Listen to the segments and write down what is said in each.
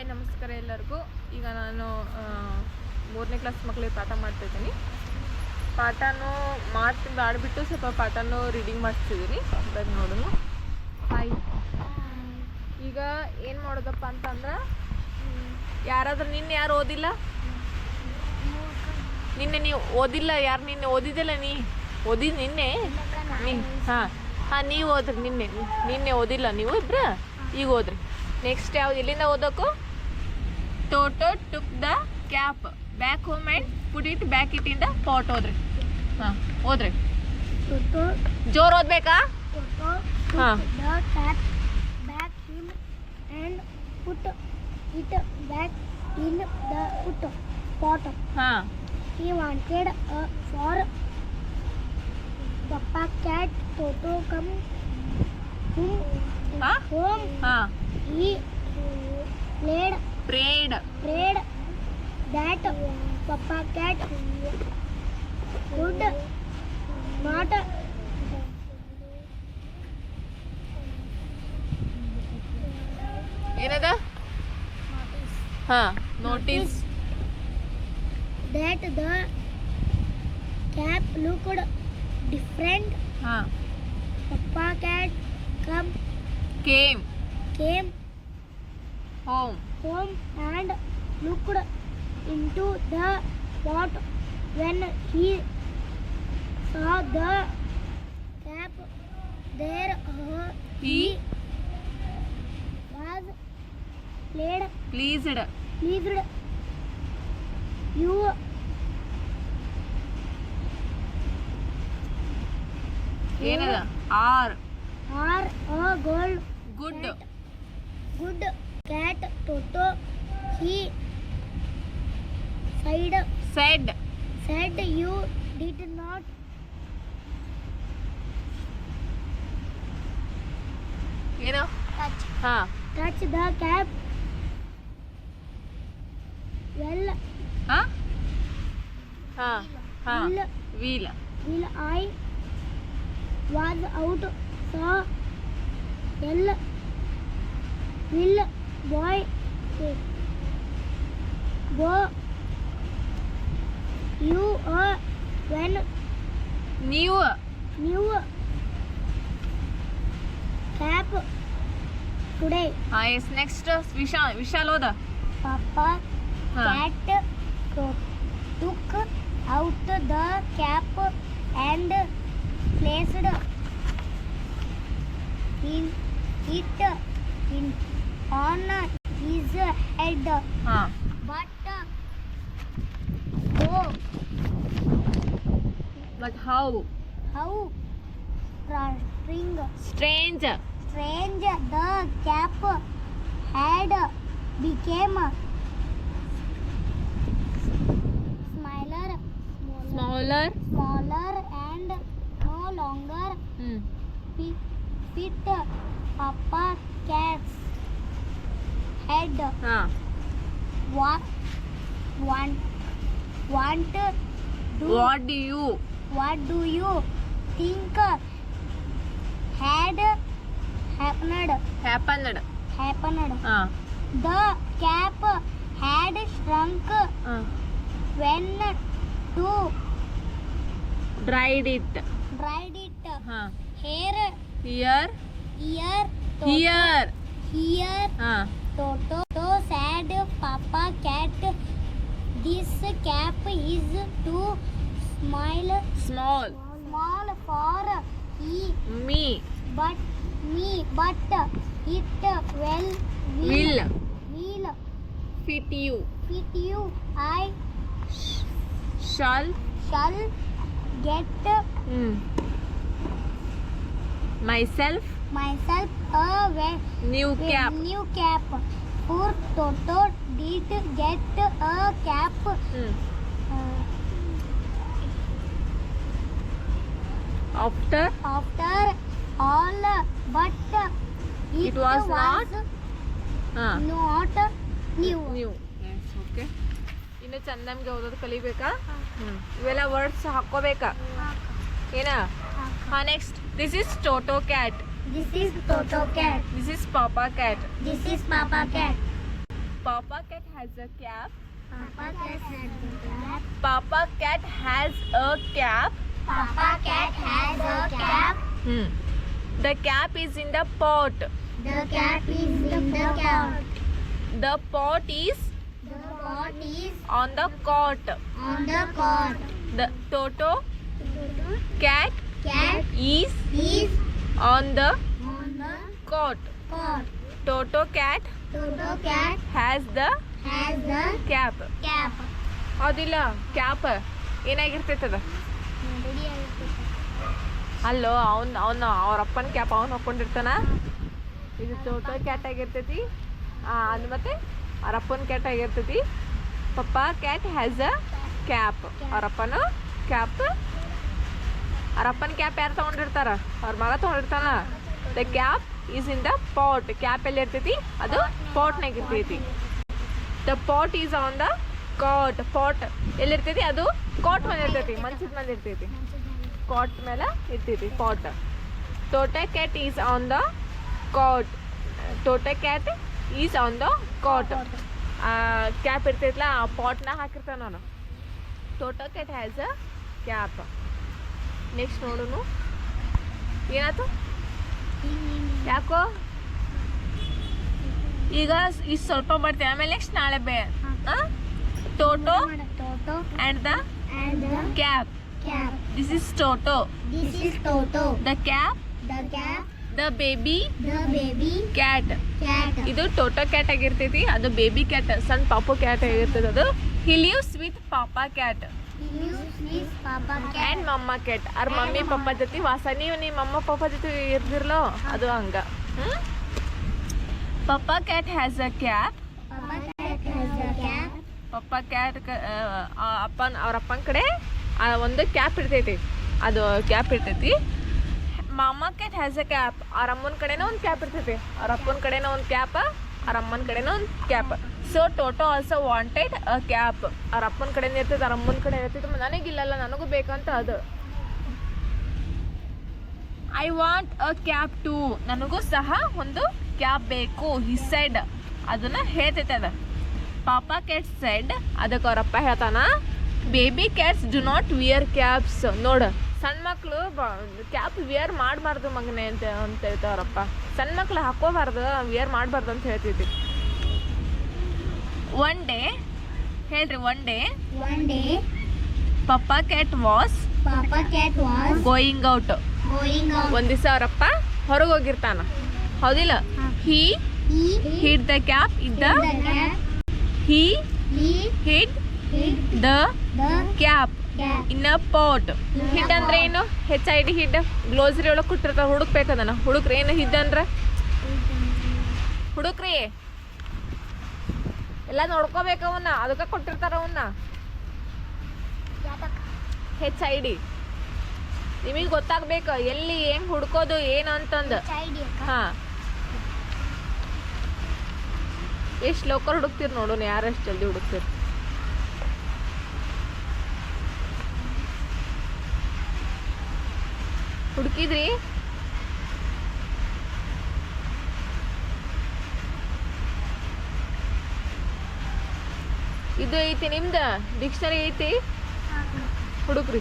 Hi, ನಮಸ್ಕಾರ ಎಲ್ಲರಿಗೂ. ಈಗ ನಾನು ಮೂರನೇ ಕ್ಲಾಸ್ ಮಕ್ಕಳಿಗೆ ಪಾಠ ಮಾಡ್ತಾ ಇದ್ದೀನಿ. ಪಾಠನೂ ಮಾತು ಆಡಿಬಿಟ್ಟು ಸ್ವಲ್ಪ ಪಾಠನೂ ರೀಡಿಂಗ್ ಮಾಡಿಸ್ತಿದ್ದೀನಿ ಬನ್ನಿ ನೋಡೋಣ. ಹಾಯ್ ಈಗ ಏನು ಮಾಡೋದಪ್ಪ ಅಂತಂದ್ರೆ, ಯಾರಾದರೂ ನಿನ್ನೆ ಯಾರು ಓದಿಲ್ಲ? ನಿನ್ನೆ ನೀವು ಓದಿಲ್ಲ, ಯಾರು ನಿನ್ನೆ ಓದಿದ್ದಿಲ್ಲ ನೀ? ಓದಿದ್ ನಿನ್ನೆ? ನೀ, ಹಾಂ. ಹಾಂ, ನೀವು ಓದ್ರಿ, ನಿನ್ನೆ. ನಿನ್ನೆ ಓದಿಲ್ಲ, ನೀವು ಇಬ್ರು? ಈಗ ಓದ್ರಿ. ನೆಕ್ಸ್ಟ್ ಯಾವ್ದು, ಎಲ್ಲಿಂದ ಓದೋಕು? Toto took the cap back home and put it back it in the pot ಓದ್ರಿ ಹಾಂ ಓದ್ರಿ Toto, ಜೋರ್ ಓದ್ಬೇಕಾ Toto Huh. took the cat back him and put it back in the put pot. ಹಾಂ He wanted a for Papa cat Toto come home. Huh? home. ಹಾಂ He played prayed prayed that Papa cat would not ಏನದ ಹಾಂ notice that the cap looked different. ಹಾಂ Papa cat come came came home home and looked into the pot. When he saw the cap, there uh, He was played pleased pleased. You ಏನದ are are a gold good good cat toto he said said said you did not you know touch huh. touch the cap well huh huh huh will, will will i was out so tell will Why? What? you are when new new cap today ah yes next vishal vishal oda papa huh. cat took out the cap and placed in it in on his head. Huh. But how? Like how? How? String. Strange. Strange. The cap had became smaller. Smaller. Smaller and no longer hmm. fit upper cats head. Ah. What want want do What do you What do you think had happened? Happened. Happened. Ah. The cap had shrunk ah. when to dried it. Dried it. Ah. Here. Here. Ear. Here. Here. Ah. Toto sad, Papa cat, this cap is too small. Small. Small for he, me. But me, but it well will, will, will fit you. Fit you. I sh shall shall get mm. myself myself a we- new cap new cap. Poor Toto did get a cap. ಹ್ಞೂ Uh, after after all, but it, It was not ಹಾಂ not new. ನೀವು okay ಇನ್ನು ಚಂದಮ್ಗೆ ಓದೋದು ಕಲಿಬೇಕಾ ಹ್ಞೂ ಇವೆಲ್ಲ words ಹಾಕ್ಕೋಬೇಕಾ ಏನ ಹಾಂ next this is Toto cat This is Toto cat. This is Papa cat. This is Papa cat. Papa cat has a cap. Papa cat has a cap. Papa cat has a cap. Papa cat has a cap. Hmm. The cap is in the pot. The cap is in the pot. The pot is The pot is on the cot. on the cot. The Toto Toto cat cat is is on the, on the cot cot. Toto cat. Toto cat has the has the cap. cap. ಹೌದಿಲ್ಲ cap ಏನಾಗಿರ್ತೈತದ ಅಲ್ಲೋ ಅವನ್ ಅವನ ಅವ್ರ ಅಪ್ಪನ cap ಅವನು ಹಾಕೊಂಡಿರ್ತಾನ ಇದು Toto cat ಆಗಿರ್ತೈತಿ ಅದು ಮತ್ತೆ ಅವ್ರ ಅಪ್ಪನ ಕ್ಯಾಟ್ ಆಗಿರ್ತೈತಿ papa cat has a cap ಅವ್ರ ಅಪ್ಪನು ಕ್ಯಾಪ್ ಅವ್ರ ಅಪ್ಪನ ಕ್ಯಾಪ್ ಯಾರು ತೊಗೊಂಡಿರ್ತಾರ? ಅವ್ರ ಮಗ ತೊಗೊಂಡಿರ್ತಾನ. The cap is in the pot cap ಎಲ್ಲಿ ಇರ್ತೈತಿ? ಅದು ಪಾಟ್ನಾಗ ಇರ್ತೈತಿ. The pot is on the cot pot ಎಲ್ಲಿರ್ತೈತಿ ಅದು ಕಾಟ್ ಮೇಲೆ ಇರ್ತೈತಿ. ಮಂಚದ ಮೇಲೆ ಇರ್ತೈತಿ. ಕಾಟ್ ಮೇಲೆ ಇರ್ತೈತಿ. Pot Toto cat is on the cot Toto cat is on the cot cap ಇರ್ತೈತಲ್ಲ ಆ ಪಾಟ್ನ ಹಾಕಿರ್ತಾನ ನಾನು Toto cat has a cap next ನೋಡುನು. ಏನಾಯ್ತು? ಯಾಕೋ? ಈಗ ಇಷ್ಟು ಸ್ವಲ್ಪ ಮಾಡ್ತೀವಿ ಆಮೇಲೆ ನೆಕ್ಸ್ಟ್ ನಾಳೆ ಬೇ Toto and the cap. This is Toto. The cap the baby cat. ಇದು ಟೋಟೋ ಕ್ಯಾಟ್ ಆಗಿರ್ತೈತಿ. ಅದು ಬೇಬಿ ಕ್ಯಾಟ್ ಸಣ್ಣ ಪಾಪು ಕ್ಯಾಟ್ ಆಗಿರ್ತದೆ ಅದು. He lives with papa cat and mamma cat ಅವ್ರ ಮಮ್ಮಿ ಪಪ್ಪ ಜೊತೆ ವಾಸ ನೀವು ನಿಮ್ಮ ಮಮ್ಮ ಪಪ್ಪ ಜೊತೆ ಇರ್ದಿರ್ಲೋ ಅದು ಹಂಗ papa cat has a cap. Papa cat ಅಪ್ಪನ ಅವ್ರ ಅಪ್ಪನ ಕಡೆ ಒಂದು ಕ್ಯಾಪ್ ಇರ್ತೈತಿ. ಅದು ಕ್ಯಾಪ್ ಇರ್ತೈತಿ. ಮಾಮ ಕ್ಯಾಟ್ ಹ್ಯಾಸ್ ಅ ಕ್ಯಾಪ್ ಅವ್ರ ಅಮ್ಮನ ಕಡೆನೂ ಒಂದು ಕ್ಯಾಪ್ ಇರ್ತೈತಿ. ಅವ್ರ ಅಪ್ಪನ ಕಡೆನೂ ಒಂದು ಕ್ಯಾಪ್ ಅವ್ರ ಅಮ್ಮನ ಕಡೆನೂ ಒಂದು cap so Toto also wanted a cab ಅವ್ರ ಅಪ್ಪನ ಕಡೆನೇ ಇರ್ತೈತೆ ಅವ್ರ ಅಮ್ಮನ ಕಡೆ ಇರ್ತೈತೆ ನನಗಿಲ್ಲಲ್ಲ ನನಗೂ ಬೇಕಂತ ಅದು. I want a cab too ನನಗೂ ಸಹ ಒಂದು ಕ್ಯಾಬ್ ಬೇಕು ಹಿ ಸೈಡ್ ಅದನ್ನ ಹೇಳ್ತೈತೆ ಅದ. ಪಾಪ ಕ್ಯಾಟ್ಸ್ ಸೈಡ್ ಅದಕ್ಕೆ ಅವರಪ್ಪ ಹೇಳ್ತಾನ baby cats do not wear cabs ನೋಡು, ಸಣ್ಣ ಮಕ್ಕಳು ಕ್ಯಾಪ್ ವಿಯರ್ ಮಾಡಬಾರ್ದು ಮಗನೆ ಅಂತ ಅಂತ ಹೇಳ್ತಾವ್ರಪ್ಪ. ಸಣ್ಣ ಮಕ್ಳು ಹಾಕೋಬಾರ್ದು ವಿಯರ್ ಮಾಡಬಾರ್ದು ಅಂತ ಹೇಳ್ತೈತಿ ಒನ್ ಡೇ ಹೇಳ್ರಿ one day one day papa cat was Papa cat was going out going out. ಒಂದ್ ದಿವಸ ಅವರಪ್ಪ ಹೊರಗೆ ಹೋಗಿರ್ತಾನ. ಹೌದಿಲ್ಲ? He. He hid the cap ಇದ್ದ. He He hid the cap cap. In a pot hid ಅಂದ್ರೆ ಏನು? H I D hid glossary ಒಳಗೆ ಕೊಟ್ಟಿರ್ತಾರ ಹುಡುಕ್ಬೇಕದನ್ನ. ಹುಡುಕ್ರಿ ಏನು ಹಿಡ್ ಅಂದ್ರೆ? ಹುಡುಕ್ರಿ. ಎಲ್ಲ ನೋಡ್ಕೋಬೇಕು ಅವನ್ನ. ಅದಕ್ಕೆ ಕೊಟ್ಟಿರ್ತಾರ ಅವನ್ನ. ಹೆಚ್ ಐ ಡಿ ನಿಮಗೆ ಗೊತ್ತಾಗ್ಬೇಕು ಎಲ್ಲಿ ಏನ್ ಹುಡ್ಕೋದು ಏನು ಅಂತಂದು. ಹಾ. ಲೋಕರ್ ಹುಡುಕ್ತಿರ್ ನೋಡು ಯಾರು ಯಾರಷ್ಟು ಜಲ್ದಿ ಹುಡುಕ್ತಿರ್. ಹುಡುಕಿದ್ರಿ? ಇದು ಐತಿ, ನಿಮ್ದ? ಡಿಕ್ಷನರಿ ಐತಿ? ಹುಡುಕ್ರಿ.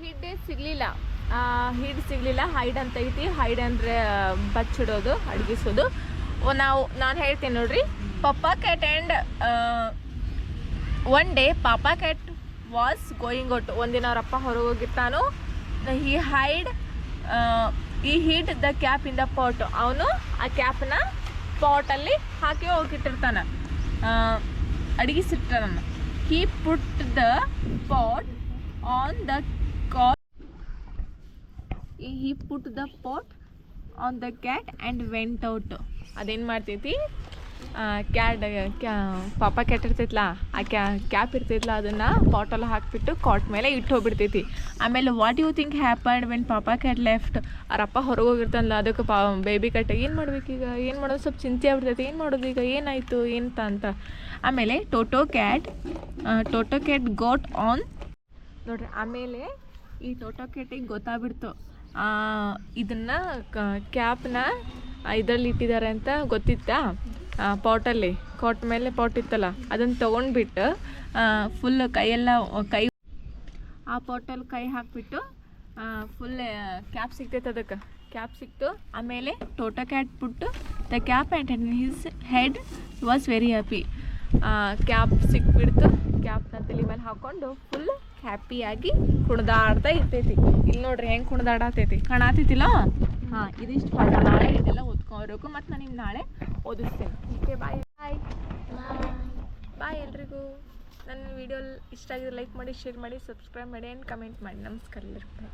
ಹಿಡ್ ಸಿಗ್ಲಿಲ್ಲ. ಹಿಡ್ ಸಿಗ್ಲಿಲ್ಲ ಹೈಡ್ ಅಂತ ಐತಿ. ಹೈಡ್ ಅಂದ್ರೆ ಬಚ್ಚಿಡೋದು, ಅಡ್ಗಿಸೋದು. ನಾವು, ನಾನು ಹೇಳ್ತೀನಿ ನೋಡ್ರಿ. Papa cat and one day papa cat was going out ಒಂದಿನ ಅವರಪ್ಪ ಹೊರಗೆ ಹೋಗಿರ್ತಾನು. ಹಿ ಹೈಡ್ ಈ heat the cap in pot ಅವನು ಆ ಕ್ಯಾಪ್ನ ಪಾಟಲ್ಲಿ ಹಾಕಿ ಹೋಗಿಟ್ಟಿರ್ತಾನೆ. ಅಡಗಿಸಿರ್ತಾನ he put the pot on the cot he put the pot on the cat and went out ಅದೇನು ಮಾಡ್ತೈತಿ? ಕ್ಯಾಟ್ ಕ್ಯಾ, ಪಾಪ ಕ್ಯಾಟ್ ಇರ್ತೈತಲ್ಲ ಆ ಕ್ಯಾ, ಕ್ಯಾಪ್ ಇರ್ತೈತ್ಲ ಅದನ್ನು? ಬಾಟಲ್ ಹಾಕಿಬಿಟ್ಟು ಕಾಟ್ ಮೇಲೆ ಇಟ್ಟು ಹೋಗ್ಬಿಡ್ತೈತಿ. ಆಮೇಲೆ what you think happened when papa cat left ಅಪ್ಪ ಹೊರಗೆ ಹೋಗಿರ್ತಾನಲ್ಲ ಅದಕ್ಕೆ ಪಾ ಬೇಬಿ ಕ್ಯಾಟ್ ಏನು ಈಗ? ಏನು ಮಾಡೋದು? ಸ್ವಲ್ಪ ಚಿಂತೆ ಆಗ್ಬಿಡ್ತೈತಿ. ಏನು ಮಾಡೋದು ಈಗ? ಏನಾಯಿತು? ಏನಂತ ಅಂತ. ಆಮೇಲೆ Toto cat Toto cat got on ನೋಡ್ರಿ, ಆಮೇಲೆ ಈ ಟೋಟೋ ಕ್ಯಾಟಿಗೆ ಗೊತ್ತಾಗ್ಬಿಡ್ತು. ಇದನ್ನ ಕ್ಯಾಪ್ನ ಇದರಲ್ಲಿ ಇಟ್ಟಿದ್ದಾರೆ ಅಂತ ಗೊತ್ತಿತ್ತಾ? ಪಾಟಲ್ಲಿ ಕಾಟ್ ಮೇಲೆ ಪಾಟ್ ಇತ್ತಲ್ಲ, ಅದನ್ನು ತೊಗೊಂಡ್ಬಿಟ್ಟು ಫುಲ್ ಕೈಯೆಲ್ಲ, ಕೈ ಆ ಪಾಟಲ್ಲಿ ಕೈ ಹಾಕಿಬಿಟ್ಟು ಫುಲ್ ಕ್ಯಾಪ್ ಸಿಕ್ತೈತೆ ಅದಕ್ಕೆ. ಕ್ಯಾಪ್ ಸಿಕ್ತು, ಆಮೇಲೆ ಟೋಟ ಕ್ಯಾಟ್ ಬಿಟ್ಟು the cap and his head was very happy cap ಸಿಕ್ಬಿಡ್ತು ಕ್ಯಾಪ್ನ ತಲೆ ಮೇಲೆ ಹಾಕ್ಕೊಂಡು ಫುಲ್ ಹ್ಯಾಪಿಯಾಗಿ ಕುಣಿದಾಡ್ತಾ ಇರ್ತೈತಿ. ಇಲ್ಲಿ ನೋಡ್ರಿ ಹೆಂಗೆ ಕುಣಿದಾಡತೈತಿ. ಕಾಣತೈತಿಲ್ಲ? ಹಾಂ ಇದಿಷ್ಟು ಪಾಠ ನಾಳೆ ಇದೆಲ್ಲ. ಓದ್ಕೊಬೇಕು ಮತ್ತು ನಾನು ನಿಮ್ಗೆ ನಾಳೆ ಓದಿಸ್ತೇನೆ. ಓಕೆ ಬಾಯ್ ಬಾಯ್ ಬಾಯ್ ಎಲ್ರಿಗೂ. ನನ್ನ ವಿಡಿಯೋ ಇಷ್ಟ ಆಗಿದ್ರೆ ಲೈಕ್ ಮಾಡಿ ಶೇರ್ ಮಾಡಿ ಸಬ್ಸ್ಕ್ರೈಬ್ ಮಾಡಿ ಆ್ಯಂಡ್ ಕಮೆಂಟ್ ಮಾಡಿ. ನಮಸ್ಕಾರ ಎಲ್ರಿಗೂ.